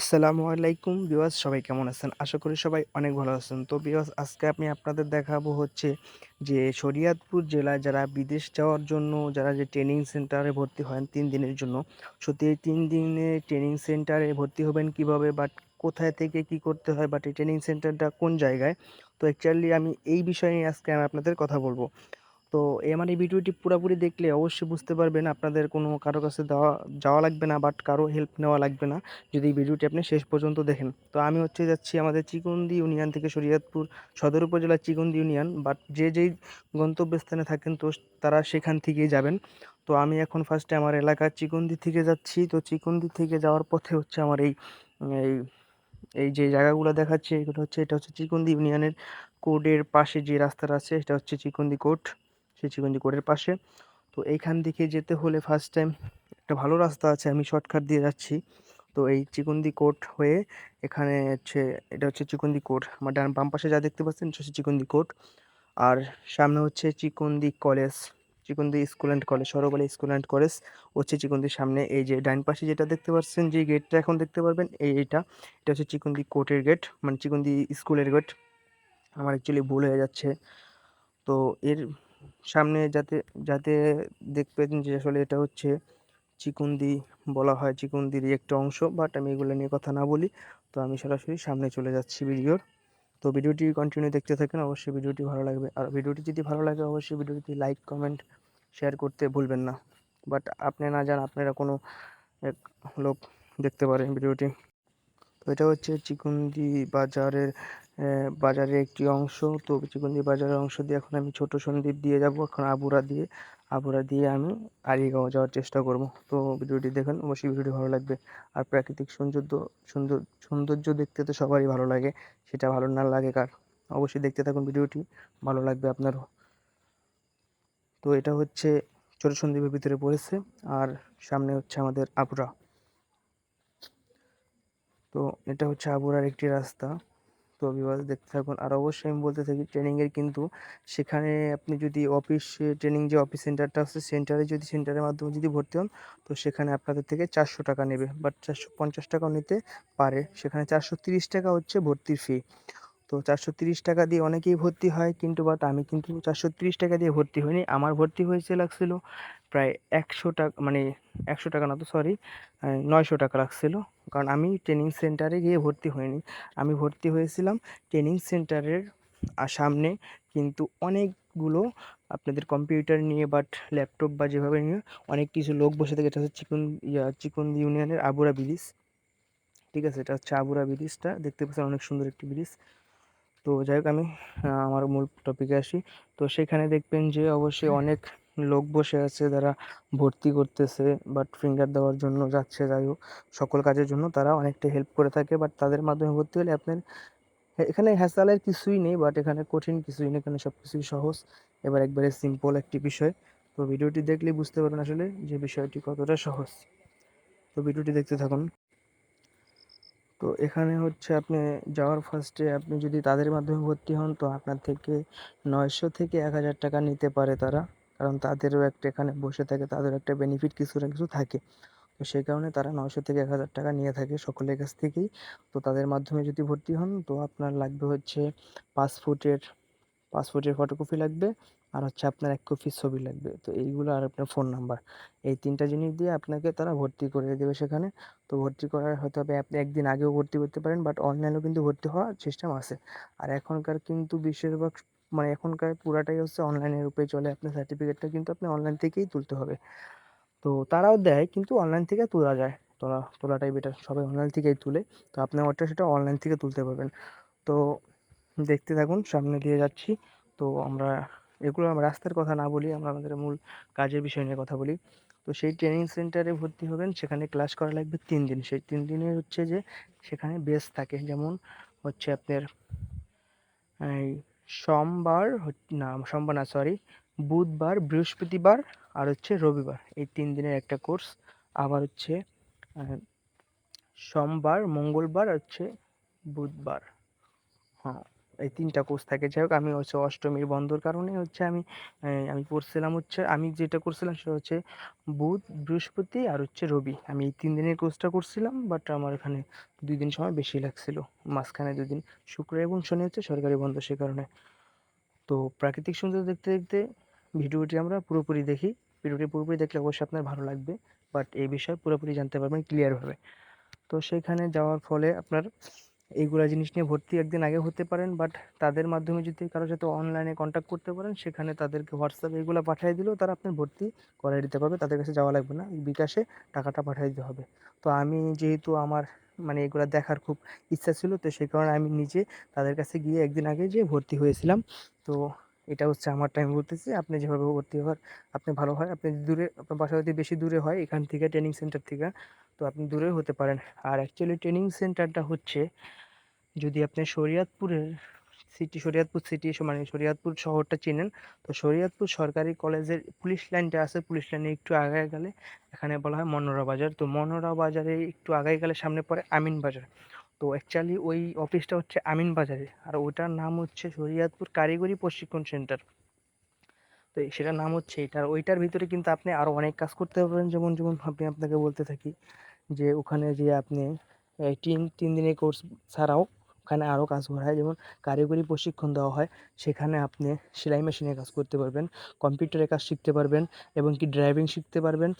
আসসালামু আলাইকুম বিওয়াস সবাই কেমন আছেন? আশা করি সবাই অনেক ভালো আছেন। তো বিওয়াস আজকে আমি আপনাদের দেখাবো হচ্ছে যে শরীয়তপুর জেলায় যারা বিদেশ যাওয়ার জন্য, যারা যে ট্রেনিং সেন্টারে ভর্তি হন তিন দিনের জন্য, সত্যি এই তিন দিনে ট্রেনিং সেন্টারে ভর্তি হবেন কীভাবে বাট কোথায় থেকে কি করতে হয় বাট এই ট্রেনিং সেন্টারটা কোন জায়গায়? তো অ্যাকচুয়ালি আমি এই বিষয়ে নিয়ে আজকে আমি আপনাদের কথা বলব। তো আমার এই ভিডিওটি পুরোপুরি দেখলে অবশ্যই বুঝতে পারবেন আপনাদের কোনো কারও কাছে দেওয়া, যাওয়া লাগবে না বাট কারও হেল্প নেওয়া লাগবে না যদি এই ভিডিওটি আপনি শেষ পর্যন্ত দেখেন। তো আমি হচ্ছে যাচ্ছি আমাদের চিকন্দি ইউনিয়ন থেকে শরীয়তপুর সদর উপজেলার চিকন্দি ইউনিয়ন বাট যে যেই গন্তব্যস্থানে থাকেন তো তারা সেখান থেকেই যাবেন। তো আমি এখন ফার্স্টে আমার এলাকার চিকন্দি থেকে যাচ্ছি। তো চিকন্দি থেকে যাওয়ার পথে হচ্ছে আমার এই এই এই যে জায়গাগুলো দেখাচ্ছে এগুলো হচ্ছে, এটা হচ্ছে চিকন্দি ইউনিয়নের কোর্টের পাশে যে রাস্তাটা আছে, এটা হচ্ছে চিকন্দি কোর্ট। সেই চিকন্দি কোর্টের পাশে। তো এইখান থেকে যেতে হলে ফার্স্ট টাইম একটা ভালো রাস্তা আছে, আমি শর্টকাট দিয়ে যাচ্ছি। তো এই চিকুন্দি কোর্ট হয়ে এখানে হচ্ছে, এটা হচ্ছে চিকন্দি কোর্ট। আমার ডান বাম পাশে যা দেখতে পাচ্ছেন হচ্ছে চিকন্দি কোর্ট। আর সামনে হচ্ছে Chikandi college, Chikandi school and college সরবলে school and college হচ্ছে চিকুন্দির সামনে। এই যে ডাইন পাশে যেটা দেখতে পাচ্ছেন, যে গেটটা এখন দেখতে পারবেন, এই এইটা, এটা হচ্ছে চিকন্দি কোর্টের গেট মানে চিকুন্দি স্কুলের গেট আমার অ্যাকচুয়ালি ভুল হয়ে যাচ্ছে। তো এর সামনে যাতে যাতে দেখবেন যে আসলে এটা হচ্ছে চিকুন্দি বলা হয় চিকুন্দিরই একটা অংশ। বাট আমি এগুলো নিয়ে কথা না বলি। তো আমি সরাসরি সামনে চলে যাচ্ছি ভিডিওর। তো ভিডিওটি কন্টিনিউ দেখতে থাকেন। অবশ্যই ভিডিওটি ভালো লাগবে। আর ভিডিওটি যদি ভালো লাগে, অবশ্যই ভিডিওটি লাইক কমেন্ট শেয়ার করতে ভুলবেন না। বাট আপনি না যান আপনারা কোনো এক লোক দেখতে পারেন ভিডিওটি। তো এটা হচ্ছে চিকুন্দি বাজারের বাজারের একটি অংশ। তো চিকুন্দি বাজারের অংশ দিয়ে এখন আমি ছোট সন্দ্বীপ দিয়ে যাব, এখন আবুরা দিয়ে। আবুরা দিয়ে আমি আড়িগাঁও যাওয়ার চেষ্টা করব। তো ভিডিওটি দেখেন, অবশ্যই ভিডিওটি ভালো লাগবে। আর প্রাকৃতিক সৌন্দর্য, সুন্দর, সৌন্দর্য দেখতে তো সবারই ভালো লাগে, সেটা ভালো না লাগে কার? অবশ্যই দেখতে থাকুন ভিডিওটি, ভালো লাগবে আপনারও। তো এটা হচ্ছে ছোট সন্দ্বীপের ভিতরে পড়েছে, আর সামনে হচ্ছে আমাদের আবুরা। তো এটা হচ্ছে আবুরার একটি রাস্তা। তো বিভাগ দেখতে থাকুন। আর অবশ্যই আমি বলতে থাকি ট্রেনিংয়ের কিন্তু সেখানে আপনি যদি অফিস ট্রেনিং যে অফিস সেন্টারটা আছে সেন্টারে যদি সেন্টারের মাধ্যমে যদি ভর্তি হন, তো সেখানে আপনাদের থেকে চারশো টাকা নেবে। বাট চারশো পঞ্চাশ টাকাও নিতে পারে। সেখানে চারশো তিরিশ টাকা হচ্ছে ভর্তির ফি তো চারশো তিরিশ টাকা দিয়ে অনেকেই ভর্তি হয়, কিন্তু বাট আমি কিন্তু চারশো তিরিশ টাকা দিয়ে ভর্তি হইনি। আমার ভর্তি হয়েছে লাগছিল। প্রায় একশো টাকা মানে একশো টাকা না তো সরি নয়শো টাকা লাগছিল। কারণ আমি ট্রেনিং সেন্টারে গিয়ে ভর্তি হইনি। আমি ভর্তি হয়েছিলাম ট্রেনিং সেন্টারের সামনে। কিন্তু অনেকগুলো আপনাদের কম্পিউটার নিয়ে বাট ল্যাপটপ বা যেভাবে নিয়ে অনেক কিছু লোক বসে থাকে। এটা হচ্ছে চিকুন ইয়া চিকুন ইউনিয়নের আবুরা ব্রিজ ঠিক আছে এটা হচ্ছে আবুরা ব্রিজটা দেখতে পাচ্ছেন অনেক সুন্দর একটি ব্রিজ তো যাই হোক আমি আমার মূল টপিকে আসি। তো সেখানে দেখবেন যে অবশ্যই অনেক লোক বসে আছে, যারা ভর্তি করতেছে বাট ফিঙ্গার দেওয়ার জন্য যাচ্ছে, যাই হোক, সকল কাজের জন্য তারা অনেকটা হেল্প করে থাকে বাট তাদের মাধ্যমে ভর্তি হলে আপনার, এখানে হ্যাসালের কিছুই নেই বাট এখানে কঠিন কিছুই নেই, এখানে সব কিছুই সহজ। এবার একবারে সিম্পল একটি বিষয়। তো ভিডিওটি দেখলেই বুঝতে পারবেন আসলে যে বিষয়টি কতটা সহজ। তো ভিডিওটি দেখতে থাকুন। তো এখানে হচ্ছে আপনি যাওয়ার ফার্স্টে আপনি যদি তাদের মাধ্যমে ভর্তি হন, তো আপনার থেকে নয়শো থেকে এক হাজার টাকা নিতে পারে তারা। কারণ তাদেরও একটা এখানে বসে থাকে তাদের একটা বেনিফিট কিছু না কিছু থাকে। তো সেই কারণে তারা নয়শো থেকে এক হাজার টাকা নিয়ে থাকে সকলের কাছ থেকেই। তো তাদের মাধ্যমে যদি ভর্তি হন, তো আপনার লাগবে হচ্ছে পাসপোর্টের পাসপোর্টের ফটোকপি লাগবে আর হচ্ছে আপনার এক কপি ছবি লাগবে। তো এইগুলো আর আপনার ফোন নাম্বার এই তিনটা জিনিস দিয়ে আপনাকে তারা ভর্তি করে দেবে সেখানে। তো ভর্তি করার হয়তো হবে আপনি একদিন আগেও ভর্তি করতে পারেন বাট অনলাইনেও কিন্তু ভর্তি হওয়ার সিস্টেম আছে। আর এখনকার কিন্তু বেশিরভাগ মানে এখনকার পুরাটাই হচ্ছে অনলাইনের রূপে চলে আপনার সার্টিফিকেটটা কিন্তু আপনি অনলাইন থেকেই তুলতে হবে। তো তারাও দেয় কিন্তু অনলাইন থেকে তোলা যায়। তোলা, তোলাটাই বেটার সবাই অনলাইন থেকেই তুলে। তো আপনি ওটা সেটা অনলাইন থেকে তুলতে পারবেন। তো দেখতে থাকুন, সামনে দিয়ে যাচ্ছি। তো আমরা, এগুলো আমরা রাস্তার কথা না বলি, আমরা আমাদের মূল কাজের বিষয় নিয়ে কথা বলি। তো সেই ট্রেনিং সেন্টারে ভর্তি হবেন, সেখানে ক্লাস করা লাগবে তিন দিন। সেই তিন দিনের হচ্ছে যে, সেখানে বেস থাকে। যেমন হচ্ছে আপনার, এই সোমবার না সোমবার না সরি বুধবার, বৃহস্পতিবার আর হচ্ছে রবিবার। এই তিন দিনের একটা কোর্স আবার হচ্ছে সোমবার, মঙ্গলবার হচ্ছে বুধবার। হ্যাঁ। এই তিনটা কোর্স থাকে। যাই হোক, আমি হচ্ছে অষ্টমীর বন্ধর কারণে হচ্ছে আমি আমি পড়ছিলাম হচ্ছে, আমি যেটা করছিলাম সেটা হচ্ছে বুধ, বৃহস্পতি আর হচ্ছে রবি। আমি এই তিন দিনের কোর্সটা করছিলাম বাট আমার এখানে দুই দিন সময় বেশি লাগছিল। মাঝখানে দুই দিন, শুক্র এবং শনি হচ্ছে সরকারি বন্ধ সে কারণে। তো প্রাকৃতিক সৌন্দর্য দেখতে দেখতে ভিডিওটি আমরা পুরোপুরি দেখি। ভিডিওটি পুরোপুরি দেখলে অবশ্যই আপনার ভালো লাগবে বাট এই বিষয়ে পুরোপুরি জানতে পারবেন ক্লিয়ারভাবে তো সেখানে যাওয়ার ফলে আপনার এইগুলা জিনিস নিয়ে ভর্তি একদিন আগে হতে পারেন বাট তাদের মাধ্যমে যদি কারোর সাথে অনলাইনে কন্ট্যাক্ট করতে পারেন, সেখানে তাদেরকে হোয়াটসঅ্যাপে এগুলো পাঠিয়ে দিলেও তারা আপনার ভর্তি করাই দিতে পারবে, তাদের কাছে যাওয়া লাগবে না, বিকাশে টাকাটা পাঠিয়ে দিতে হবে। তো আমি যেহেতু আমার মানে এগুলো দেখার খুব ইচ্ছা ছিল, তো সেই কারণে আমি নিজে তাদের কাছে গিয়ে একদিন আগে যে ভর্তি হয়েছিলাম। তো এটা হচ্ছে আমার টাইম বলতেছি। আপনি যেভাবে ভর্তি হওয়ার আপনি ভালো হয়। আপনি দূরে, আপনার বাসা যদি বেশি দূরে হয়, এখান থেকে ট্রেনিং সেন্টার থেকে, তো আপনি দূরে হতে পারেন। আর অ্যাকচুয়ালি ট্রেনিং সেন্টারটা হচ্ছে, যদি আপনি শরীয়তপুরের সিটি শরীয়তপুর সিটি মানে শরীয়তপুর শহরটা চেনেন, তো শরীয়তপুর সরকারি কলেজের পুলিশ লাইনটা আছে। পুলিশ লাইনে একটু আগায় গেলে, এখানে বলা হয় মনোরা বাজার। তো মনোরা বাজারে একটু আগায় গেলে সামনে পড়ে আমিন বাজার। তো অ্যাকচুয়ালি ওই অফিসটা হচ্ছে আমিন বাজারে। আর ওটার নাম হচ্ছে শরীয়তপুর কারিগরি প্রশিক্ষণ সেন্টার তো সেটার নাম হচ্ছে এটার ওইটার ভিতরে কিন্তু আপনি আরও অনেক কাজ করতে পারবেন। যেমন যেমন আমি আপনাকে বলতে থাকি যে, ওখানে যে আপনি তিন তিন দিনের কোর্স ছাড়াও ওখানে আরও কাজ করা হয়। যেমন কারিগরি প্রশিক্ষণ দেওয়া হয়। সেখানে আপনি সেলাই মেশিনের কাজ করতে পারবেন কম্পিউটারের কাজ শিখতে পারবেন এবং কি ড্রাইভিং শিখতে পারবেন।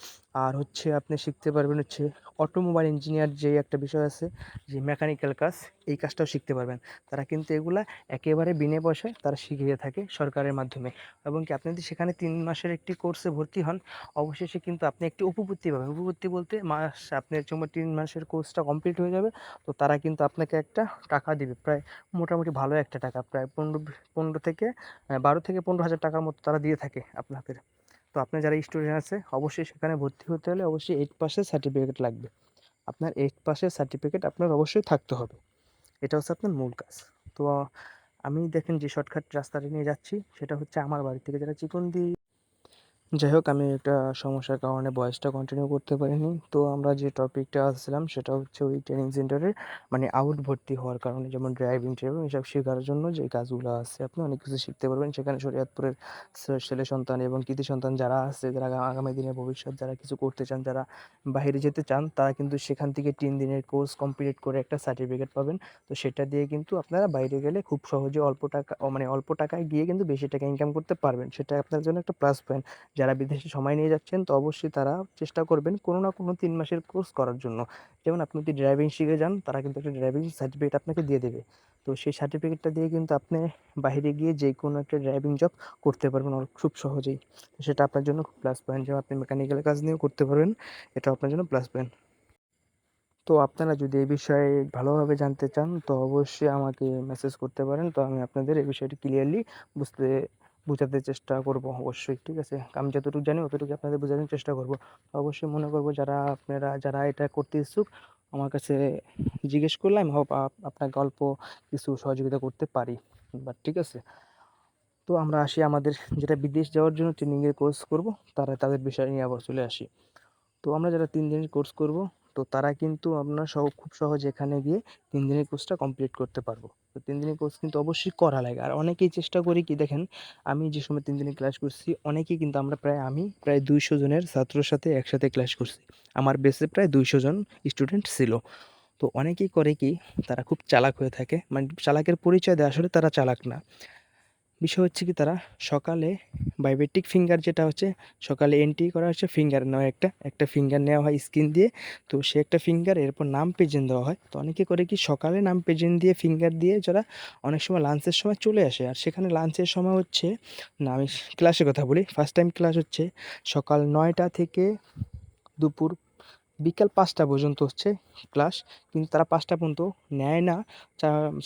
আর হচ্ছে আপনি শিখতে পারবেন হচ্ছে অটোমোবাইল ইঞ্জিনিয়ার যে একটা বিষয় আছে, যে মেকানিক্যাল কাজ, এই কাজটাও শিখতে পারবেন। তারা কিন্তু এগুলা একেবারে বিনে পয়সায় তারা শিখিয়ে থাকে সরকারের মাধ্যমে। এবং কি আপনি যদি সেখানে তিন মাসের একটি কোর্সে ভর্তি হন, অবশেষে কিন্তু আপনি একটি উপপত্তি পাবেন। উপপত্তি বলতে মাস আপনার জন্য তিন মাসের কোর্সটা কমপ্লিট হয়ে যাবে, তো তারা কিন্তু আপনাকে একটা টাকা দেবে। প্রায় মোটামুটি ভালো একটা টাকা, প্রায় পনেরো পনেরো থেকে বারো থেকে পনেরো হাজার টাকার মতো তারা দিয়ে থাকে আপনাদের। তো আপনার যারা স্টুডেন্ট আছে, অবশ্যই সেখানে ভর্তি হতে হলে অবশ্যই এইট পাসের সার্টিফিকেট লাগবে। আপনার এইট পাসের সার্টিফিকেট আপনার অবশ্যই থাকতে হবে। এটা হচ্ছে আপনার মূল কাজ। তো আমি দেখেন যে শর্টকাট রাস্তাটা নিয়ে যাচ্ছি, সেটা হচ্ছে আমার বাড়ি থেকে যারা চিকনদি যাই হোক আমি একটা সমস্যার কারণে ভয়েসটা কন্টিনিউ করতে পারিনি। তো আমরা যে টপিকটা আসছিলাম, সেটা হচ্ছে ওই ট্রেনিং সেন্টারের মানে আউট ভর্তি হওয়ার কারণে, যেমন ড্রাইভিং ট্রাইভিং এসব শেখার জন্য যে কাজগুলো আছে, আপনি অনেক কিছু শিখতে পারবেন। সেখানে শরীয়তপুরের ছেলে সন্তান এবং কৃতি সন্তান যারা আছে, যারা আগামী দিনে ভবিষ্যৎ, যারা কিছু করতে চান, যারা বাইরে যেতে চান, তারা কিন্তু সেখান থেকে তিন দিনের কোর্স কমপ্লিট করে একটা সার্টিফিকেট পাবেন। তো সেটা দিয়ে কিন্তু আপনারা বাইরে গেলে খুব সহজে অল্প টাকা মানে অল্প টাকায় গিয়ে কিন্তু বেশি টাকা ইনকাম করতে পারবেন। সেটা আপনার জন্য একটা প্লাস পয়েন্ট যারা বিদেশে সময় নিয়ে যাচ্ছেন, তো অবশ্যই তারা চেষ্টা করবেন কোনো না কোনো তিন মাসের কোর্স করার জন্য। যেমন আপনি যদি ড্রাইভিং শিখে যান, তারা কিন্তু একটা ড্রাইভিং সার্টিফিকেট আপনাকে দিয়ে দেবে। তো সেই সার্টিফিকেটটা দিয়ে কিন্তু আপনি বাইরে গিয়ে যে কোনো একটা ড্রাইভিং জব করতে পারবেন খুব সহজেই। সেটা আপনার জন্য খুব প্লাস পয়েন্ট যেমন আপনি মেকানিক্যাল কাজ নিয়েও করতে পারবেন এটা আপনার জন্য প্লাস পয়েন্ট তো আপনারা যদি এই বিষয়ে ভালোভাবে জানতে চান, তো অবশ্যই আমাকে মেসেজ করতে পারেন। তো আমি আপনাদের এই বিষয়টি ক্লিয়ারলি বুঝতে বোঝাতে চেষ্টা করব অবশ্যই, ঠিক আছে? আমি যতটুকু জানি অতটুকু আপনাদের বোঝানোর চেষ্টা করব। অবশ্যই মনে করব যারা আপনারা, যারা এটা করতে ইচ্ছুক, আমার কাছে জিজ্ঞেস করলে আমি হোপ আপনাকে অল্প কিছু সহযোগিতা করতে পারি। বাট ঠিক আছে? তো আমরা আসি আমাদের যেটা বিদেশ যাওয়ার জন্য ট্রেনিংয়ের কোর্স করব, তারা তাদের বিষয় নিয়ে আবার চলে আসি। তো আমরা যারা তিন দিনের কোর্স করব তো তারা কিন্তু আপনার সহ, খুব সহজে এখানে গিয়ে তিন দিনের কোর্সটা কমপ্লিট করতে পারব। তো তিন দিনের কোর্স কিন্তু অবশ্যই করা লাগে। আর অনেকেই চেষ্টা করি কি দেখেন, আমি যে সময় তিন দিনের ক্লাস করছি, অনেকেই কিন্তু আমরা প্রায়, আমি প্রায় দুইশো জনের ছাত্রর সাথে একসাথে ক্লাস করছি। আমার বেসে প্রায় দুইশো জন স্টুডেন্ট ছিল। তো অনেকেই করে কি, তারা খুব চালাক হয়ে থাকে। মানে চালাকের পরিচয় দেয় আসলে তারা চালাক না। বিষয় হচ্ছে কি তারা সকালে বায়োমেট্রিক ফিঙ্গার যেটা হচ্ছে, সকালে এন্ট্রি করা হচ্ছে ফিঙ্গার নেওয়া একটা একটা ফিঙ্গার নেওয়া হয় স্ক্রিন দিয়ে। তো সে একটা ফিঙ্গার এরপর নাম পেজেন দেওয়া হয়। তো অনেকে করে কি সকালে নাম পেজেন দিয়ে ফিঙ্গার দিয়ে যারা অনেক সময় লাঞ্চের সময় চলে আসে। আর সেখানে লাঞ্চের সময় হচ্ছে, না আমি ক্লাসের কথা বলি ফার্স্ট টাইম ক্লাস হচ্ছে সকাল নয়টা থেকে দুপুর বিকাল পাঁচটা পর্যন্ত হচ্ছে ক্লাস কিন্তু তারা পাঁচটা পর্যন্ত নেয় না।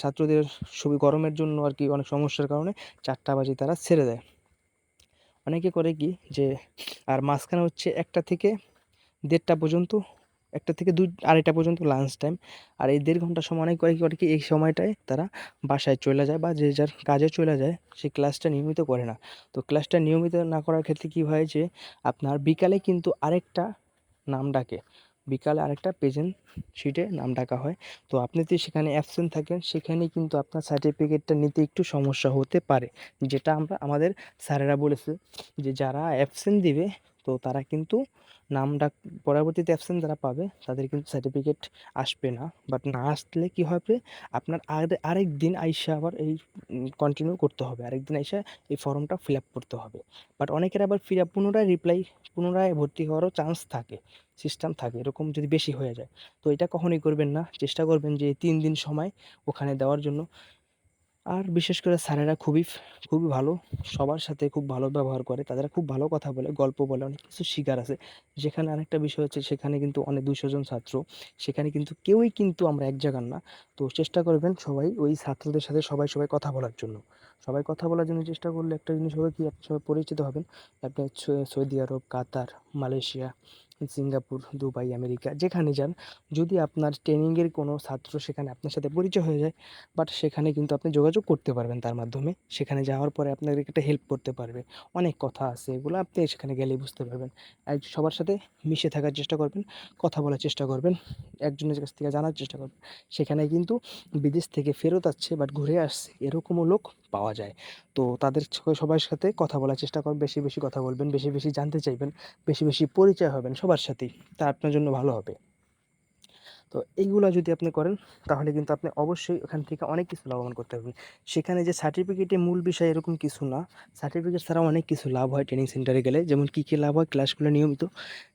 ছাত্রদের খুবই গরমের জন্য আর কি অনেক সমস্যার কারণে চারটা বাজে তারা ছেড়ে দেয়। অনেকে করে কি যে, আর মাঝখানে হচ্ছে একটা থেকে দেড়টা পর্যন্ত, একটা থেকে দুই, আড়াইটা পর্যন্ত লাঞ্চ টাইম আর এই দেড় ঘণ্টা সময় অনেক করে কি করে কি এই সময়টায় তারা বাসায় চলে যায় বা যে যার কাজে চলে যায়, সে ক্লাসটা নিয়মিত করে না। তো ক্লাসটা নিয়মিত না করার ক্ষেত্রে কী হয় যে, আপনার বিকালে কিন্তু আরেকটা নাম ডাকে। বিকালে আরেকটা প্রেজেন্ট শিটে নাম ডাকা হয়। তো আপনি যদি সেখানে অ্যাবসেন্ট থাকেন, সেখানে কিন্তু আপনার সার্টিফিকেটটা নিতে একটু সমস্যা হতে পারে। যেটা আমরা, আমাদের স্যারেরা বলেছে যে, যারা অ্যাবসেন্ট দিবে, তো তারা কিন্তু নাম ডাক পরবর্তীতে অ্যাবসেন্ট যারা পাবে, তাদের কিন্তু সার্টিফিকেট আসবে না। বাট না আসলে কী হবে? আপনার আর আরেক দিন আইসা আবার এই কন্টিনিউ করতে হবে। আরেক দিন আইসা এই ফর্মটা ফিল আপ করতে হবে। বাট অনেকের আবার ফিল আপ পুনরায় রিপ্লাই পুনরায় ভর্তি হওয়ারও চান্স থাকে সিস্টেম থাকে, এরকম যদি বেশি হয়ে যায়। তো এটা কখনোই করবেন না। চেষ্টা করবেন যে তিন দিন সময় ওখানে দেওয়ার জন্য। আর বিশেষ করে স্যারেরা খুবই খুবই ভালো। সবার সাথে খুব ভালো ব্যবহার করে। তাদের খুব ভালো কথা বলে, গল্প বলে, অনেক কিছু শিকার আছে। যেখানে আরেকটা বিষয় হচ্ছে, সেখানে কিন্তু অনেক দুশো জন ছাত্র। সেখানে কিন্তু কেউই কিন্তু আমরা এক জায়গার না। তো চেষ্টা করবেন সবাই ওই ছাত্রদের সাথে সবাই সবাই কথা বলার জন্য। সবাই কথা বলার জন্য চেষ্টা করলে একটা জিনিস হবে কি, আপনি সবাই পরিচিত হবেন। আপনি Saudi Arab, Qatar, Malaysia Singapore, Dubai, America, যেখানে যান, যদি আপনার ট্রেনিংয়ের কোনো ছাত্র সেখানে আপনার সাথে পরিচয় হয়ে যায় বাট সেখানে কিন্তু আপনি যোগাযোগ করতে পারবেন তার মাধ্যমে। সেখানে যাওয়ার পরে আপনাকে একটা হেল্প করতে পারবে। অনেক কথা আছে, এগুলো আপনি সেখানে গেলেই বুঝতে পারবেন। সবার সাথে মিশে থাকার চেষ্টা করবেন, কথা বলার চেষ্টা করবেন, একজনের কাছ থেকে জানার চেষ্টা করবেন। সেখানে কিন্তু বিদেশ থেকে ফেরত আসছে বাট ঘুরে আসছে। এরকমও লোক পাওয়া যায়। তো তাদের সবার সাথে কথা বলার চেষ্টা করবেন বেশি বেশি কথা বলবেন, বেশি বেশি জানতে চাইবেন, বেশি বেশি পরিচয় হবেন সবার সাথেই। তা আপনার জন্য ভালো হবে। তো এইগুলো যদি আপনি করেন, তাহলে কিন্তু আপনি অবশ্যই ওখান থেকে অনেক কিছু লাভবান করতে পারবেন। সেখানে যে সার্টিফিকেটে মূল বিষয় এরকম কিছু না। সার্টিফিকেট ছাড়া অনেক কিছু লাভ হয় ট্রেনিং সেন্টারে গেলে। যেমন কী কী লাভ হয়? ক্লাসগুলো নিয়মিত।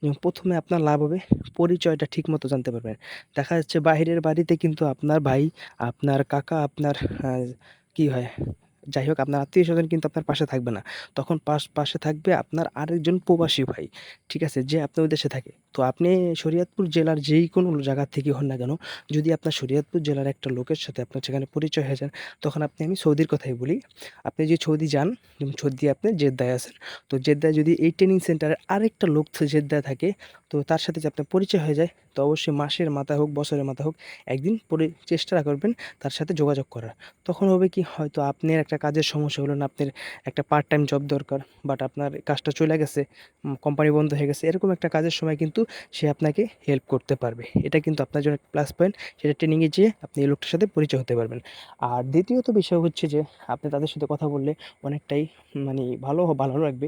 যেমন প্রথমে আপনার লাভ হবে পরিচয়টা ঠিক মতো জানতে পারবেন। দেখা যাচ্ছে বাইরের বাড়িতে কিন্তু আপনার ভাই, আপনার কাকা, আপনার কী হয়? যাই হোক আপনার আত্মীয় স্বজন কিন্তু আপনার পাশে থাকবে না। তখন পাশ, পাশে থাকবে আপনার আরেকজন প্রবাসী ভাই, ঠিক আছে? যে আপনার দেশে থাকে। তো আপনি শরীয়তপুর জেলার যেই কোনো জায়গা থেকে হন না কেন, যদি আপনার শরীয়তপুর জেলার একটা লোকের সাথে আপনার সেখানে পরিচয় হয়ে যান, তখন আপনি, আমি সৌদির কথাই বলি। আপনি যে সৌদি যান সৌদি আপনি, জেদ্দায় আছেন, তো জেদ্দায় যদি এই ট্রেনিং সেন্টারে আরেকটা লোক জেদ্দায় থাকে, তো তার সাথে যে আপনার পরিচয় হয়ে যায়, তো অবশ্যই মাসের মাথা হোক, বছরের মাথা হোক, একদিন পরে চেষ্টা করবেন তার সাথে যোগাযোগ করার। তখন হবে কি, হয়তো আপনার একটা কাজের সমস্যা হলো না, আপনার একটা পার্ট টাইম জব দরকার বাট আপনার কাজটা চলে গেছে কোম্পানি বন্ধ হয়ে গেছে, এরকম একটা কাজের সময় কিন্তু সে আপনাকে হেল্প করতে পারবে। এটা কিন্তু আপনার জন্য একটা প্লাস পয়েন্ট সেটা ট্রেনিংয়ে যেয়ে আপনি এই লোকটার সাথে পরিচয় হতে পারবেন। আর দ্বিতীয়ত বিষয় হচ্ছে যে, আপনি তাদের সাথে কথা বললে অনেকটাই মানে ভালো ভালো লাগবে।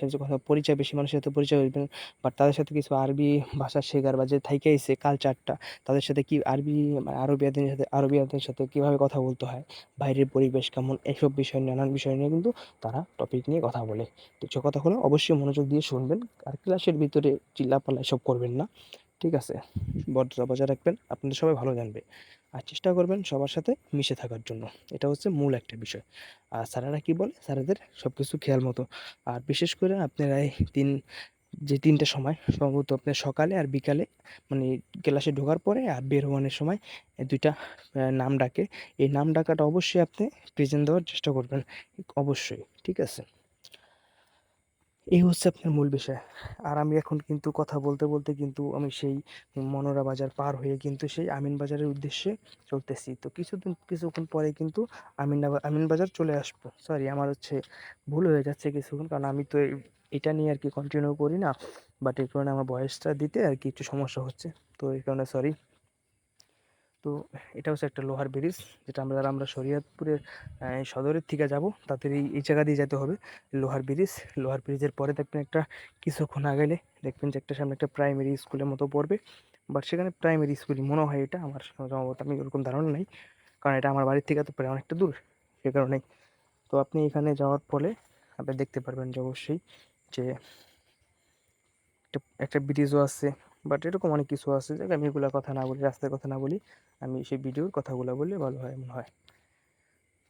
সাথে কথা, পরিচয়, বেশি মানুষের সাথে পরিচয় হবেন বাট তাদের সাথে কিছু আরবি ভাষা শেখার বা যে থাইকে এসে কালচারটা তাদের সাথে কি আরবি মানে আরবিয়াদের সাথে আরবিয়াদের সাথে কীভাবে কথা বলতে হয়? বাইরের পরিবেশ কেমন? এইসব বিষয় নিয়ে, নানান বিষয় নিয়ে কিন্তু তারা টপিক নিয়ে কথা বলে। তো সে কথা হলো, অবশ্যই মনোযোগ দিয়ে শুনবেন। আর ক্লাসের ভিতরে চিল্লাপাল্লা এসব করবেন না। ঠিক আছে? ভদ্রতা বজায় রাখবেন। আপনাদের সবাই ভালো জানবে। আর চেষ্টা করবেন সবার সাথে মিশে থাকার জন্য। এটা হচ্ছে মূল একটা বিষয়। আর স্যারেরা কী বলে? স্যারেদের সব কিছু খেয়াল মতো। আর বিশেষ করে আপনারা এই তিন, যে তিনটে সময়, সম্ভবত আপনার সকালে আর বিকালে মানে ক্লাসে ঢোকার পরে আর বের হওয়ানোর সময় দুইটা নাম ডাকে। এই নাম ডাকাটা অবশ্যই আপনি প্রেজেন্ট দেওয়ার চেষ্টা করবেন। অবশ্যই, ঠিক আছে? এই হচ্ছে আপনার মূল বিষয়। আর আমি এখন কিন্তু কথা বলতে বলতে কিন্তু আমি সেই মনোরা বাজার পার হয়ে কিন্তু সেই আমিন বাজারের উদ্দেশ্যে চলতেছি। তো কিছুদিন, কিছুক্ষণ পরে কিন্তু আমিন আমিন বাজার চলে আসব। সরি আমার হচ্ছে ভুল হয়ে যাচ্ছে কিছুক্ষণ, কারণ আমি তো এটা নিয়ে আর কি কন্টিনিউ করি না। বাট এই কারণে আমার বয়সটা দিতে আর কি একটু সমস্যা হচ্ছে। তো এই কারণে সরি তো এটা হচ্ছে একটা লোহার ব্রিজ, যেটা আমরা আমরা শরীয়তপুরের সদরের থেকে যাব, তাদের এই এই জায়গা দিয়ে যেতে হবে, লোহার ব্রিজ। লোহার ব্রিজের পরে দেখবেন একটা কিছুক্ষণ আগেলে দেখবেন যে একটা সামনে একটা প্রাইমারি স্কুলের মতো পড়বে, বাট সেখানে প্রাইমারি স্কুলই মনে হয় এটা, আমার সম্ভবত আমি ওরকম ধারণা নেই, কারণ এটা আমার বাড়ির থেকে তো প্রায় অনেকটা দূর, সে কারণে তো আপনি এখানে যাওয়ার ফলে আপনি দেখতে পারবেন যে অবশ্যই যে একটা ব্রিজও আছে বাট এরকম অনেক কিছু আছে যে আমি এগুলোর কথা না বলি, রাস্তার কথা না বলি, আমি সেই ভিডিওর কথাগুলো বললে ভালো হয়, এমন হয়।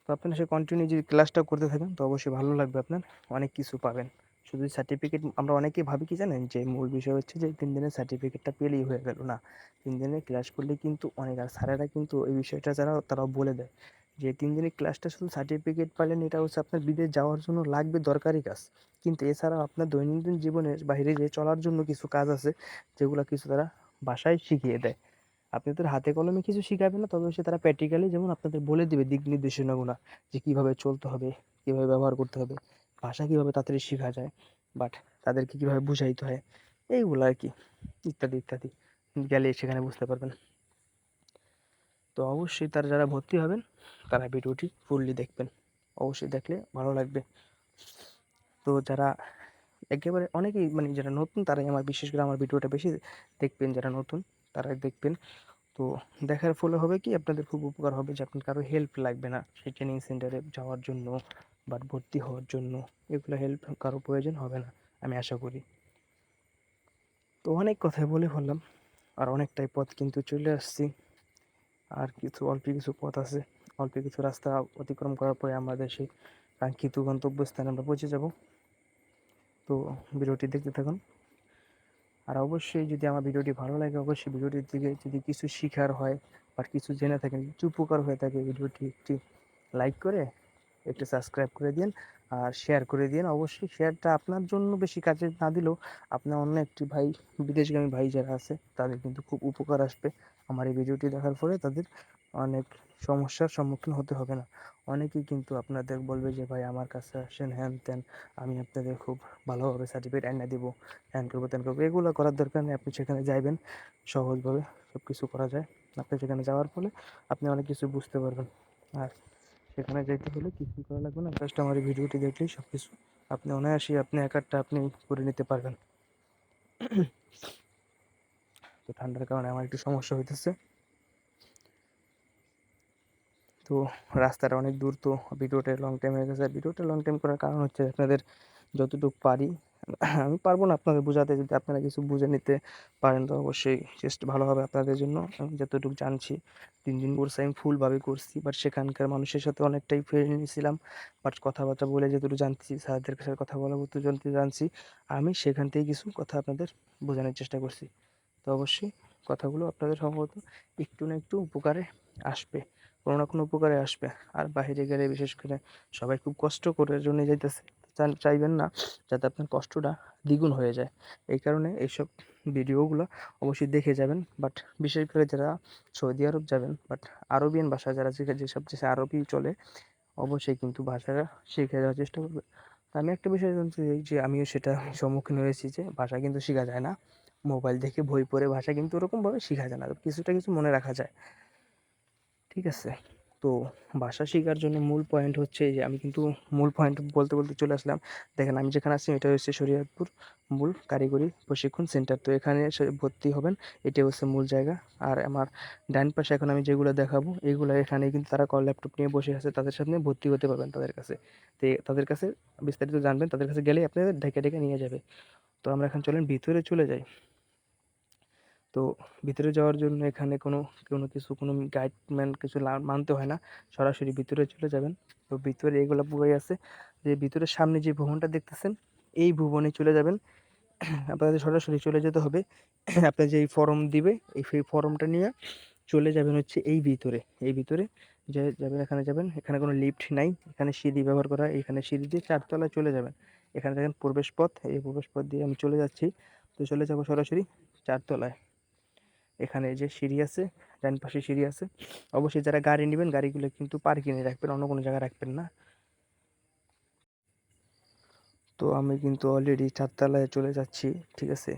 তো আপনার সে কন্টিনিউ যদি ক্লাসটা করতে থাকেন, তো অবশ্যই ভালো লাগবে আপনার, অনেক কিছু পাবেন। শুধু সার্টিফিকেট আমরা অনেকেই ভাবি কি জানেন, যে মূল বিষয় হচ্ছে যে তিন দিনের সার্টিফিকেটটা পেলেই হয়ে গেল। না, তিন দিনের ক্লাস করলে কিন্তু অনেক, আর স্যারেরা কিন্তু এই বিষয়টা যারা, তারাও বলে দেয়। যে তিন দিনের ক্লাসটা শুধু সার্টিফিকেট পাইলেন, এটা হচ্ছে আপনার বিদেশ যাওয়ার জন্য লাগবে দরকারি কাজ। কিন্তু এছাড়াও আপনার দৈনন্দিন জীবনের বাইরে যে চলার জন্য কিছু কাজ আছে, যেগুলো কিছু তারা বাসায় শিখিয়ে দেয়। আপনাদের হাতে কলমে কিছু শিখাবে না, তবে সে তারা প্র্যাকটিক্যালি যেমন আপনাদের বলে দেবে দিক নির্দেশনাগুলো, যে কীভাবে চলতে হবে, কীভাবে ব্যবহার করতে হবে, ভাষা কীভাবে তাড়াতাড়ি শেখা যায় বাট তাদেরকে কীভাবে বুঝাইতে হয়, এইগুলো আর কি, ইত্যাদি ইত্যাদি। গেলে সেখানে বুঝতে পারবেন। তো অবশ্যই তারা যারা ভর্তি হবেন, তারা ভিডিওটি ফুললি দেখবেন। অবশ্যই দেখলে ভালো লাগবে। তো যারা একেবারে অনেকেই মানে যারা নতুন, তারাই আমার বিশেষ করে আমার ভিডিওটা বেশি দেখবেন, যারা নতুন তারাই দেখবেন। তো দেখার ফলে হবে কি, আপনাদের খুব উপকার হবে যে আপনার কারও হেল্প লাগবে না সেই ট্রেনিং সেন্টারে যাওয়ার জন্য বা ভর্তি হওয়ার জন্য। এগুলো হেল্প কারও প্রয়োজন হবে না, আমি আশা করি। তো অনেক কথাই বলে ফেললাম, আর অনেকটাই পথ কিন্তু চলে আসছি। আর কিছু, অল্প কিছু পথ আছে। অল্প কিছু রাস্তা অতিক্রম করার পরে আমাদের সেই কাঙ্ক্ষিত গন্তব্যস্থানে আমরা পৌঁছে যাব। তো ভিডিওটি দেখতে থাকুন। আর অবশ্যই যদি আমার ভিডিওটি ভালো লাগে, অবশ্যই ভিডিওটির দিকে যদি কিছু শিখার হয় বা কিছু জেনে থাকেন, কিছু উপকার হয়ে থাকে, ভিডিওটি একটি লাইক করে একটু সাবস্ক্রাইব করে দিন আর শেয়ার করে দিন। অবশ্যই শেয়ারটা আপনার জন্য বেশি কাজে না দিলেও আপনার অন্য একটি ভাই, বিদেশগামী ভাই যারা আছে, তাদের কিন্তু খুব উপকার আসবে। আমার এই ভিডিওটি দেখার পরে তাদের অনেক সমস্যার সম্মুখীন হতে হবে না। অনেকেই কিন্তু আপনাদের বলবে যে, ভাই, আমার কাছে আসেন হ্যান ত্যান আমি আপনাদের খুব ভালোভাবে সার্টিফিকেট এনে দেবো হ্যান করব, ত্যান করব। এগুলো করার দরকার নেই, আপনি সেখানে যাইবেন, সহজভাবে সব কিছু করা যায়। আপনি সেখানে যাওয়ার ফলে আপনি অনেক কিছু বুঝতে পারবেন। আর সেখানে যেতে হলে কিছু করা লাগবে না? জাস্ট আমার এই ভিডিওটি দেখলেই সব কিছু আপনি অনায়াসই আপনি একারটা আপনি করে নিতে পারবেন। ঠান্ডার কারণে আমার একটু সমস্যা হইতেছে। তো রাস্তাটা অনেক দূর তো ভিডিওটা লং টাইম হয়ে গেছে। ভিডিওটা লং টাইম করার কারণ হচ্ছে আপনাদের যতটুকু পারি, আমি পারব না আপনাদের বোঝাতে। যদি আপনারা কিছু বুঝে নিতে পারেন, তো অবশ্যই চেষ্টা ভালো হবে আপনাদের জন্য। আমি যতটুকু জানছি তিন দিন কোর্স আমি ফুলভাবে করছি বাট সেখানকার মানুষের সাথে অনেকটাই ফ্রেন্ড নিয়েছিলাম। বাট কথাবার্তা বলে যতটুকু জানছি, স্যারদের সাথে কথা বলা জানতে জানছি, আমি সেখান থেকে কিছু কথা আপনাদের বোঝানোর চেষ্টা করছি। তো অবশ্যই কথাগুলো আপনাদের সম্ভবত একটু না একটু উপকারে আসবে, কোনো না কোনো উপকারে আসবে। আর বাইরে গেলে বিশেষ করে সবাই খুব কষ্ট করে জন্য যাইতেছে চাইবেন না যাতে আপনার কষ্টটা দ্বিগুণ হয়ে যায়। এই কারণে এইসব ভিডিওগুলো অবশ্যই দেখে যাবেন, বাট বিশেষ করে যারা সৌদি আরব যাবেন, বাট আরবিয়ান ভাষা যারা শিখে, যেসব দেশে আরবি চলে, অবশ্যই কিন্তু ভাষাটা শিখে যাওয়ার চেষ্টা করবে আমি একটা বিষয় জানতে চাই যে আমিও সেটা সম্মুখীন হয়েছি যে ভাষা কিন্তু শেখা যায় না। মোবাইল দেখে বই পড়ে ভাষা কিন্তু ওরকমভাবে শেখা যায় না। কিছুটা কিছু মনে রাখা যায়। ঠিক আছে? তো ভাষা শেখার জন্য মূল পয়েন্ট হচ্ছে যে, আমি কিন্তু মূল পয়েন্ট বলতে বলতে চলে আসলাম। দেখেন, আমি যেখানে আছি এটা হচ্ছে শরীয়তপুর মূল কারিগরি প্রশিক্ষণ সেন্টার তো এখানে ভর্তি হবেন। এটা হচ্ছে মূল জায়গা। আর আমার ডান পাশে এখন আমি যেগুলো দেখাবো, এগুলো এখানে কিন্তু তারা কল ল্যাপটপ নিয়ে বসে আছে, তাদের সামনে ভর্তি হতে পারবেন তাদের কাছে। তো তাদের কাছে বিস্তারিত জানবেন, তাদের কাছে গেলেই আপনাদের ঢেকে ঢেকে নিয়ে যাবে। তো আমরা এখন চলেন, ভিতরে চলে যাই। তো ভিতরে যাওয়ার জন্য এখানে কোনো কোনো কিছু, কোনো গাইডম্যান কিছু মানতে হয় না। সরাসরি ভিতরে চলে যাবেন। তো ভিতরে এগুলো পুরোই আছে। যে ভিতরের সামনে যে ভবনটা দেখতেছেন, এই ভবনে চলে যাবেন। আপনাদের সরাসরি চলে যেতে হবে। আপনার যে ফর্ম দিবে, এই সেই ফর্মটা নিয়ে চলে যাবেন হচ্ছে এই ভিতরে। এই ভিতরে যে যাবেন, এখানে যাবেন। এখানে কোনো লিফট নাই। এখানে সিঁড়ি ব্যবহার করা, এখানে সিঁড়ি দিয়ে চারতলায় চলে যাবেন। এখানে দেখেন প্রবেশ পথ এই প্রবেশ পথ দিয়ে আমি চলে যাচ্ছি। তো চলে যাব সরাসরি চারতলায়। এখানে যে সিঁড়ি আছে, ডান পাশে সিঁড়ি আছে, অবশ্যই যারা গাড়ি নেবেন, গাড়িগুলো কিন্তু পার্কিংয়ে রাখবেন, অন্য কোনো জায়গায় রাখবেন না। তো আমি কিন্তু অলরেডি চারতলায় চলে যাচ্ছি, ঠিক আছে?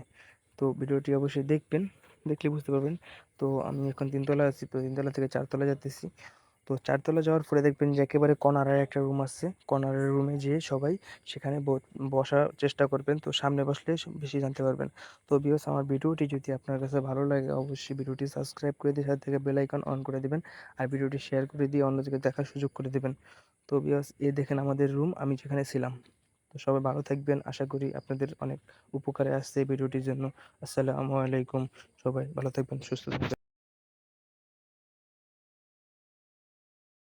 তো ভিডিওটি অবশ্যই দেখবেন, দেখলে বুঝতে পারবেন। তো আমি এখন তিনতলা আছি, তো তিনতলা থেকে চারতলা যাচ্তেছি তো চারতলা যাওয়ার পরে দেখবেন যে একেবারে কর্নারের একটা রুম আছে। কর্নারের রুমে যেয়ে সবাই সেখানে বসার চেষ্টা করবেন। তো সামনে বসলে বেশি জানতে পারবেন। তো বিকজ আমার ভিডিওটি যদি আপনার কাছে ভালো লাগে, অবশ্যই ভিডিওটি সাবস্ক্রাইব করে দিয়ে সাথে থেকে বেল আইকন অন করে দেবেন। আর ভিডিওটি শেয়ার করে দিয়ে অন্যদিকে দেখার সুযোগ করে দেবেন। তো বিকজ এ দেখেন আমাদের রুম আমি যেখানে ছিলাম। তো সবাই ভালো থাকবেন। আশা করি আপনাদের অনেক উপকারে আসছে এই ভিডিওটির জন্য। আসসালামু আলাইকুম। সবাই ভালো থাকবেন, সুস্থ থাকবেন।